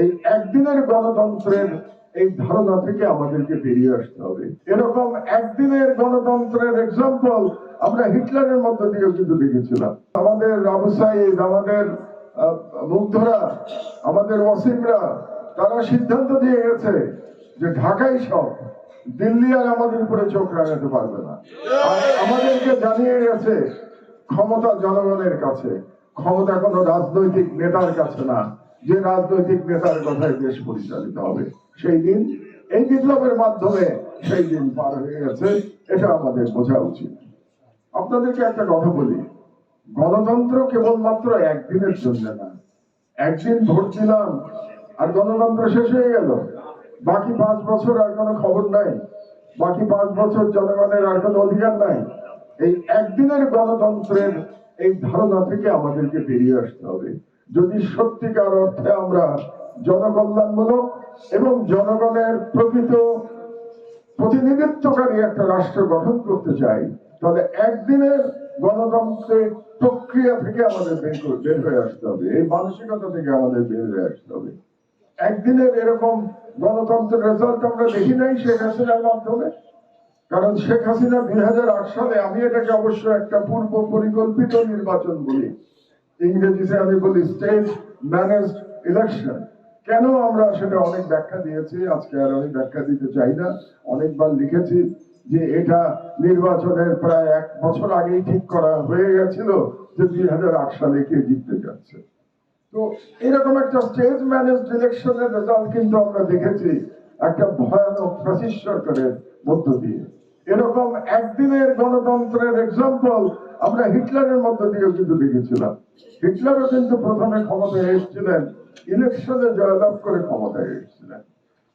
এই একদিনের গণতন্ত্রের এই ধারণা থেকে আমাদেরকে বেরিয়ে আসতে হবে। এরকম একদিনের গণতন্ত্রের এক্সাম্পল আমরা হিটলারের মধ্য দিয়ে কিন্তু দেখেছিলাম। আমাদের আবু সাইদ, আমাদের মুগ্ধরা, আমাদের ওয়াসিমরা, তারা সিদ্ধান্ত দিয়ে গেছে যে ঢাকাই সব, দিল্লি আর আমাদের উপরে চোখ রাখাতে পারবে না। আমাদেরকে জানিয়ে গেছে, ক্ষমতা জনগণের কাছে, ক্ষমতা কোনো রাজনৈতিক নেতার কাছে না। যে রাজনৈতিক নেতার কথায় দেশ পরিচালিত হবে, সেই দিন এই বিপ্লবের মাধ্যমে সেই দিন পার হয়ে গেছে, এটা আমাদের বোঝা উচিত। আপনাদেরকে একটা কথা বলি, গণতন্ত্র কেবলমাত্র একদিনের জন্য না, একদিন ভোট দিলাম আর গণতন্ত্র শেষ হয়ে গেল। বাকি পাঁচ বছর আর কোনো খবর নাই, বাকি পাঁচ বছর জনগণের আর কোনো অধিকার নাই। এই একদিনের গণতন্ত্রের এই ধারণা থেকে আমাদেরকে বেরিয়ে আসতে হবে। যদি সত্যিকার অর্থে আমরা জনকল্যাণমূলক এবং জনগণের প্রকৃত প্রতিনিধিত্বকারী একটা রাষ্ট্র গঠন করতে চাই, তাহলে একদিনের গণতন্ত্রের প্রক্রিয়া থেকে আমাদের বের হয়ে আসতে হবে, এই মানসিকতা থেকে আমাদের বের হয়ে আসতে হবে। একদিনের এরকম গণতন্ত্রের রেজাল্ট আমরা দেখি নাই শেখ হাসিনার মাধ্যমে, কারণ শেখ হাসিনা দুই হাজার আট সালে আমি এটাকে অবশ্য একটা পূর্ব পরিকল্পিত নির্বাচন বলি। ইংরেজিতে আমি বলি স্টেজ ম্যানেজড ইলেকশন। কেন আমরা সেটা অনেক ব্যাখ্যা দিয়েছি? আজকে আর আমি ব্যাখ্যা দিতে চাই না। অনেকবার লিখেছি যে এটা নির্বাচনের প্রায় এক বছর আগেই ঠিক করা হয়ে গেছিল যে দুই হাজার আট সালে কে জিততে যাচ্ছে। তো এরকম একটা স্টেজ ম্যানেজড ইলেকশনের রেজাল্ট কিন্তু আমরা দেখেছি একটা ভয়ানক ফ্যাসিস্ট সরকারের মধ্য দিয়ে। এরকম একদিনের গণতন্ত্রের এক্সাম্পল আমরা হিটলারের মধ্য দিয়ে কিন্তু দেখেছিলাম। হিটলারও কিন্তু প্রথমে ক্ষমতায় এসেছিলেন, ইলেকশনে জয়লাভ করে ক্ষমতায় এসেছিলেন।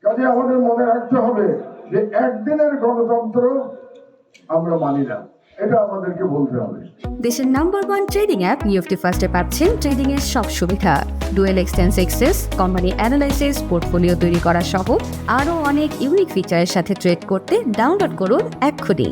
কাজে আমাদের মনে রাখতে হবে যে একদিনের গণতন্ত্র আমরা মানি না। দেশের নাম্বার ওয়ান ট্রেডিং অ্যাপ নিউফটি ফার্স্টে পাচ্ছেন ট্রেডিং এর সব সুবিধা। ডুয়েল এক্সটেন্স এক্সেস কোম্পানি অ্যানালাইসিস পোর্টফোলিও তৈরি করা সহ আরও অনেক ইউনিক ফিচারের সাথে ট্রেড করতে ডাউনলোড করুন এক্ষুনি।